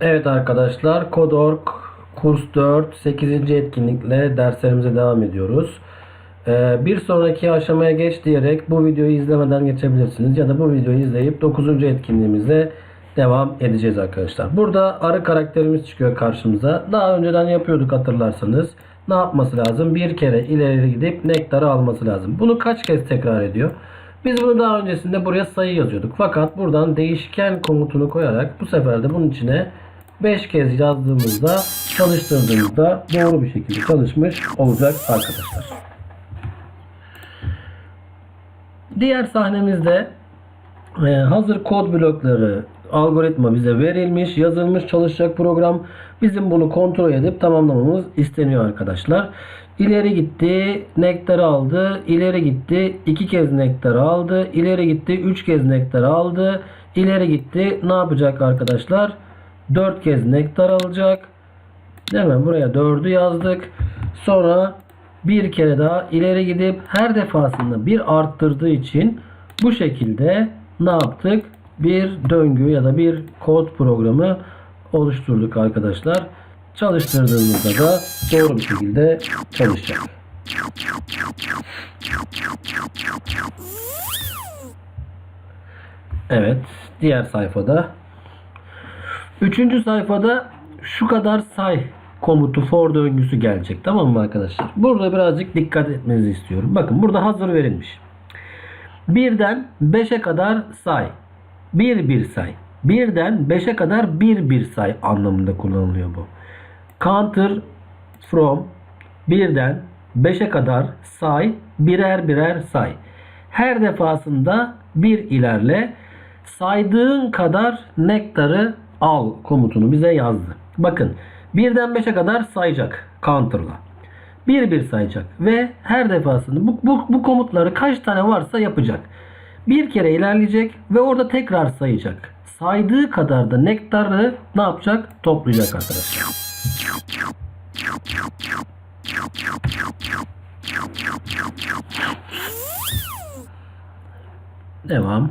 Evet arkadaşlar Kodork kurs 4 8. etkinlikle derslerimize devam ediyoruz. Ee, bir sonraki aşamaya geç diyerek bu videoyu izlemeden geçebilirsiniz ya da bu videoyu izleyip 9. etkinliğimize devam edeceğiz arkadaşlar. Burada arı karakterimiz çıkıyor karşımıza. Daha önceden yapıyorduk hatırlarsanız. Ne yapması lazım? Bir kere ileri gidip nektarı alması lazım. Bunu kaç kez tekrar ediyor? Biz bunu daha öncesinde buraya sayı yazıyorduk. Fakat buradan değişken komutunu koyarak bu sefer de bunun içine 5 kez yazdığımızda çalıştırdığımızda doğru bir şekilde çalışmış olacak arkadaşlar. Diğer sahnemizde e, hazır kod blokları algoritma bize verilmiş, yazılmış çalışacak program. Bizim bunu kontrol edip tamamlamamız isteniyor arkadaşlar. İleri gitti, nektarı aldı. İleri gitti, iki kez nektarı aldı. İleri gitti, üç kez nektarı aldı. İleri gitti, ne yapacak arkadaşlar? Dört kez nektar alacak. Mi? Buraya 4'ü yazdık. Sonra bir kere daha ileri gidip her defasında bir arttırdığı için bu şekilde ne yaptık? Bir döngü ya da bir kod programı oluşturduk arkadaşlar. Çalıştırdığımızda da doğru bir şekilde çalışacak. Evet. Diğer sayfada Üçüncü sayfada şu kadar say komutu for döngüsü gelecek. Tamam mı arkadaşlar? Burada birazcık dikkat etmenizi istiyorum. Bakın burada hazır verilmiş. Birden 5'e kadar say. Bir bir say. Birden 5'e kadar bir bir say anlamında kullanılıyor bu. Counter from birden 5'e kadar say birer birer say. Her defasında bir ilerle saydığın kadar nektarı al komutunu bize yazdı. Bakın birden 5'e kadar sayacak counter'la. Bir bir sayacak ve her defasında bu, bu, bu komutları kaç tane varsa yapacak. Bir kere ilerleyecek ve orada tekrar sayacak. Saydığı kadar da nektarı ne yapacak? Toplayacak arkadaşlar. Devam.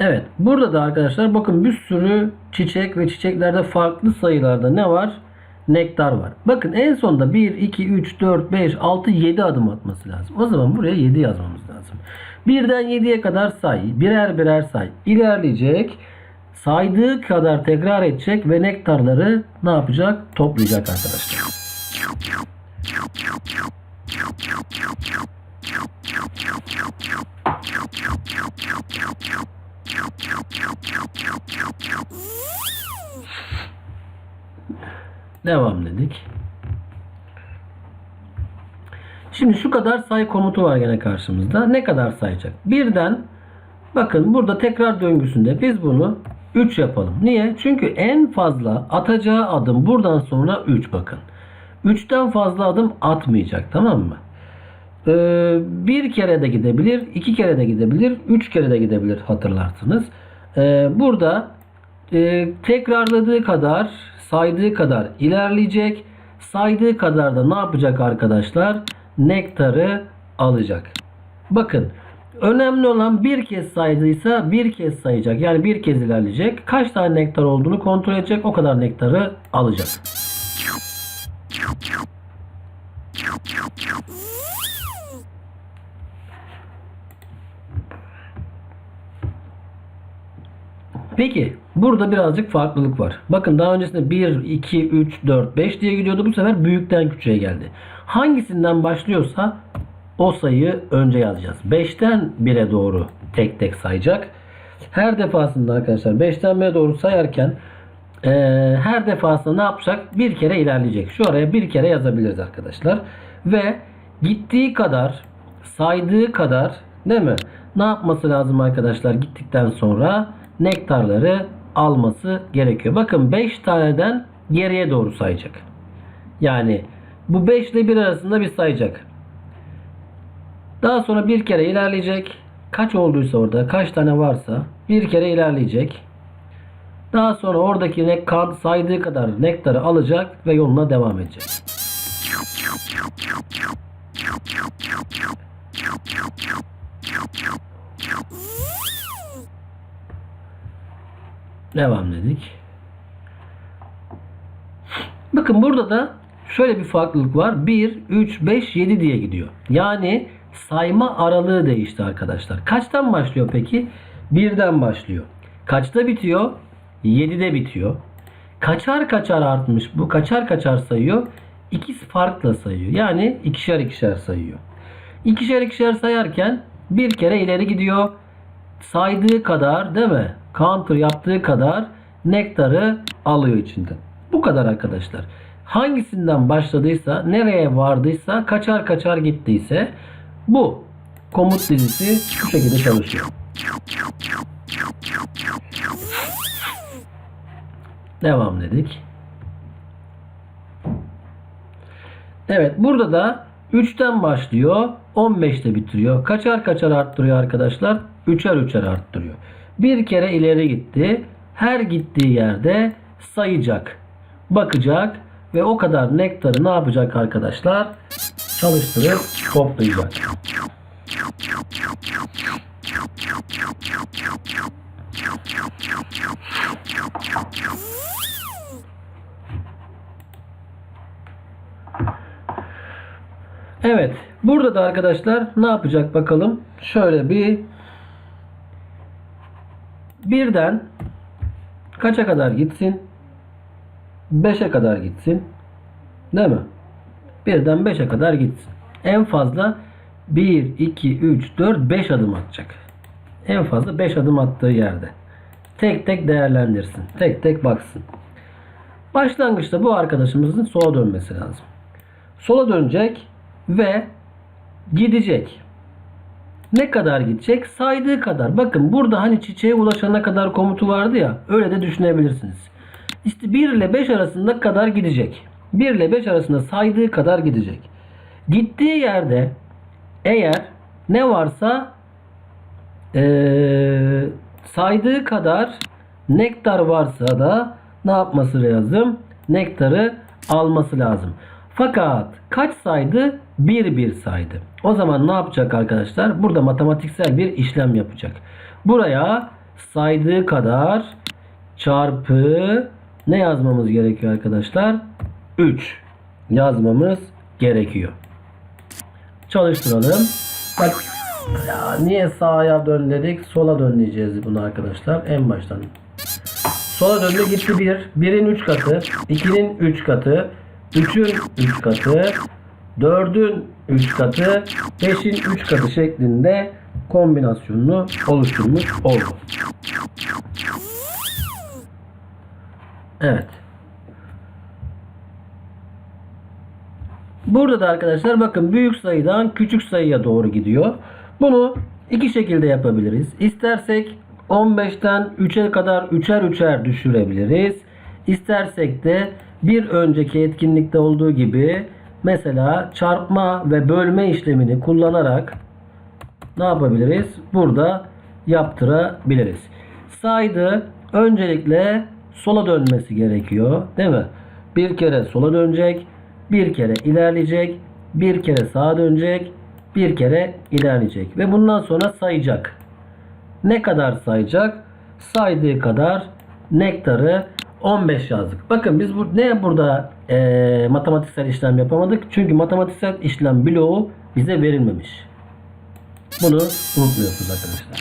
Evet. Burada da arkadaşlar bakın bir sürü çiçek ve çiçeklerde farklı sayılarda ne var? Nektar var. Bakın en sonda 1, 2, 3, 4, 5, 6, 7 adım atması lazım. O zaman buraya 7 yazmamız lazım. Birden 7'ye kadar say. Birer birer say. İlerleyecek. Saydığı kadar tekrar edecek ve nektarları ne yapacak? Toplayacak arkadaşlar. Devam dedik. Şimdi şu kadar say komutu var gene karşımızda. Ne kadar sayacak? Birden bakın burada tekrar döngüsünde biz bunu 3 yapalım. Niye? Çünkü en fazla atacağı adım buradan sonra 3 bakın. 3'ten fazla adım atmayacak tamam mı? Ee, bir kere de gidebilir, iki kere de gidebilir, üç kere de gidebilir hatırlarsınız. Ee, burada e, tekrarladığı kadar, saydığı kadar ilerleyecek. Saydığı kadar da ne yapacak arkadaşlar? Nektarı alacak. Bakın önemli olan bir kez saydıysa bir kez sayacak. Yani bir kez ilerleyecek. Kaç tane nektar olduğunu kontrol edecek. O kadar nektarı alacak. Peki burada birazcık farklılık var. Bakın daha öncesinde 1, 2, 3, 4, 5 diye gidiyordu. Bu sefer büyükten küçüğe geldi. Hangisinden başlıyorsa o sayıyı önce yazacağız. 5'ten 1'e doğru tek tek sayacak. Her defasında arkadaşlar 5'ten 1'e doğru sayarken e, her defasında ne yapacak? Bir kere ilerleyecek. Şu araya bir kere yazabiliriz arkadaşlar. Ve gittiği kadar saydığı kadar değil mi? Ne yapması lazım arkadaşlar gittikten sonra? nektarları alması gerekiyor. Bakın 5 taneden geriye doğru sayacak. Yani bu 5 ile 1 arasında bir sayacak. Daha sonra bir kere ilerleyecek. Kaç olduysa orada kaç tane varsa bir kere ilerleyecek. Daha sonra oradaki nek kan saydığı kadar nektarı alacak ve yoluna devam edecek. Devam dedik. Bakın burada da şöyle bir farklılık var. 1, 3, 5, 7 diye gidiyor. Yani sayma aralığı değişti arkadaşlar. Kaçtan başlıyor peki? 1'den başlıyor. Kaçta bitiyor? 7'de bitiyor. Kaçar kaçar artmış bu. Kaçar kaçar sayıyor. İkisi farkla sayıyor. Yani ikişer ikişer sayıyor. İkişer ikişer sayarken bir kere ileri gidiyor. Saydığı kadar değil mi? Counter yaptığı kadar nektarı alıyor içinden. Bu kadar arkadaşlar. Hangisinden başladıysa, nereye vardıysa, kaçar kaçar gittiyse bu komut dizisi şu şekilde çalışıyor. Devam dedik. Evet burada da 3'ten başlıyor 15'te bitiriyor. Kaçar kaçar arttırıyor arkadaşlar? 3'er 3'er arttırıyor. Bir kere ileri gitti. Her gittiği yerde sayacak. Bakacak ve o kadar nektarı ne yapacak arkadaşlar? Çalıştırıp toplayacak. Evet. Burada da arkadaşlar ne yapacak bakalım. Şöyle bir birden kaça kadar gitsin? 5'e kadar gitsin. Değil mi? Birden 5'e kadar gitsin. En fazla 1, 2, 3, 4, 5 adım atacak. En fazla 5 adım attığı yerde. Tek tek değerlendirsin. Tek tek baksın. Başlangıçta bu arkadaşımızın sola dönmesi lazım. Sola dönecek ve gidecek. Ne kadar gidecek? Saydığı kadar. Bakın burada hani çiçeğe ulaşana kadar komutu vardı ya. Öyle de düşünebilirsiniz. İşte 1 ile 5 arasında kadar gidecek. 1 ile 5 arasında saydığı kadar gidecek. Gittiği yerde eğer ne varsa eee, saydığı kadar nektar varsa da ne yapması lazım? Nektarı alması lazım. Fakat kaç saydı? 1 1 saydı. O zaman ne yapacak arkadaşlar? Burada matematiksel bir işlem yapacak. Buraya saydığı kadar çarpı ne yazmamız gerekiyor arkadaşlar? 3 yazmamız gerekiyor. Çalıştıralım. Bak ya niye sağa dön dedik? Sola dön diyeceğiz bunu arkadaşlar. En baştan. Sola döndü gitti 1. 1'in 3 katı. 2'nin 3 katı. 3'ün 3 katı. 4'ün 3 katı. 5'in 3 katı şeklinde kombinasyonunu oluşturmuş oldu. Evet. Burada da arkadaşlar bakın büyük sayıdan küçük sayıya doğru gidiyor. Bunu iki şekilde yapabiliriz. İstersek 15'ten 3'e kadar üçer üçer düşürebiliriz. İstersek de bir önceki etkinlikte olduğu gibi mesela çarpma ve bölme işlemini kullanarak ne yapabiliriz? Burada yaptırabiliriz. Saydı öncelikle sola dönmesi gerekiyor. Değil mi? Bir kere sola dönecek. Bir kere ilerleyecek. Bir kere sağa dönecek. Bir kere ilerleyecek. Ve bundan sonra sayacak. Ne kadar sayacak? Saydığı kadar nektarı 15 yazdık. Bakın biz bu, ne burada eee, matematiksel işlem yapamadık? Çünkü matematiksel işlem bloğu bize verilmemiş. Bunu unutmuyorsunuz arkadaşlar.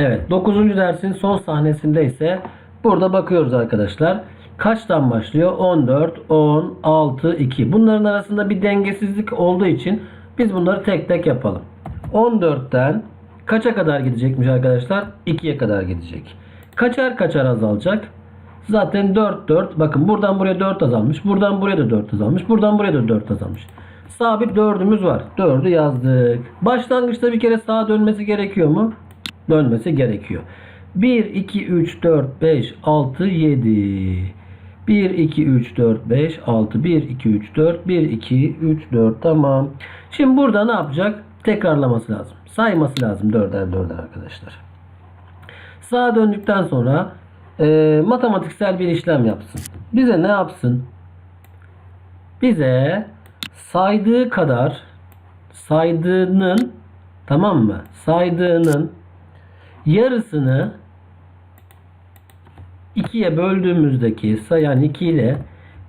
Evet 9. dersin son sahnesinde ise burada bakıyoruz arkadaşlar. Kaçtan başlıyor? 14, 10, 6, 2. Bunların arasında bir dengesizlik olduğu için biz bunları tek tek yapalım. 14'ten kaça kadar gidecekmiş arkadaşlar? 2'ye kadar gidecek. Kaçar kaçar azalacak? Zaten 4 4. Bakın buradan buraya 4 azalmış. Buradan buraya da 4 azalmış. Buradan buraya da 4 azalmış. Sabit 4'ümüz var. 4'ü yazdık. Başlangıçta bir kere sağa dönmesi gerekiyor mu? Dönmesi gerekiyor. 1, 2, 3, 4, 5, 6, 7. 1, 2, 3, 4, 5, 6. 1, 2, 3, 4. 1, 2, 3, 4. Tamam. Şimdi burada ne yapacak? Tekrarlaması lazım. Sayması lazım 4'er 4'er arkadaşlar. Sağa döndükten sonra e, matematiksel bir işlem yapsın. Bize ne yapsın? Bize saydığı kadar saydığının tamam mı? Saydığının yarısını 2'ye böldüğümüzdeki say yani 2 ile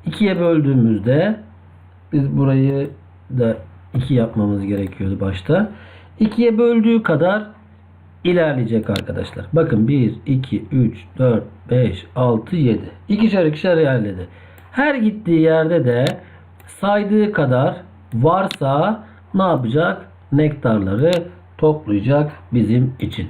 2'ye böldüğümüzde biz burayı da 2 yapmamız gerekiyordu başta. 2'ye böldüğü kadar ilerleyecek arkadaşlar. Bakın 1, 2, 3, 4, 5, 6, 7. İkişer ikişer ilerledi. Her gittiği yerde de saydığı kadar varsa ne yapacak? Nektarları toplayacak bizim için.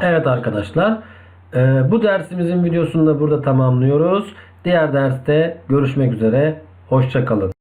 Evet arkadaşlar. e, bu dersimizin videosunu da burada tamamlıyoruz. Diğer derste görüşmek üzere. Hoşçakalın.